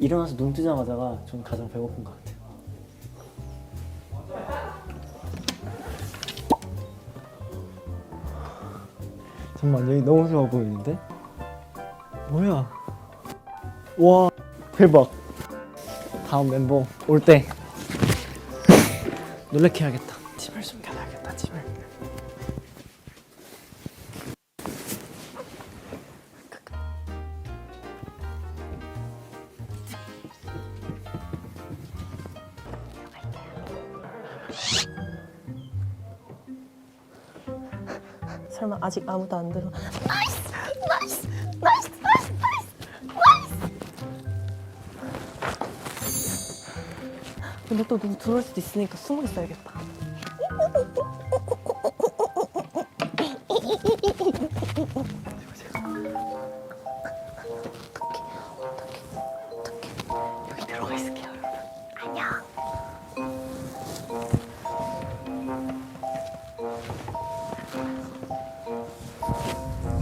일어나서 눈 뜨자마자가 전 가장 배고픈 것 같아요. 잠깐만 여기 너무 좋아 보이는데? 뭐야? 와 대박. 다음 멤버 올 때 놀래켜 야겠다. 짐을 숨겨놔야겠다. 짐을. 설마 아직 아무도 안 들어. 나이스! 나이스! 나이스! 나이스! 나이스! 나이스! 근데 또 누구 들어올 수도 있으니까 숨어 있어야겠다. Thank you.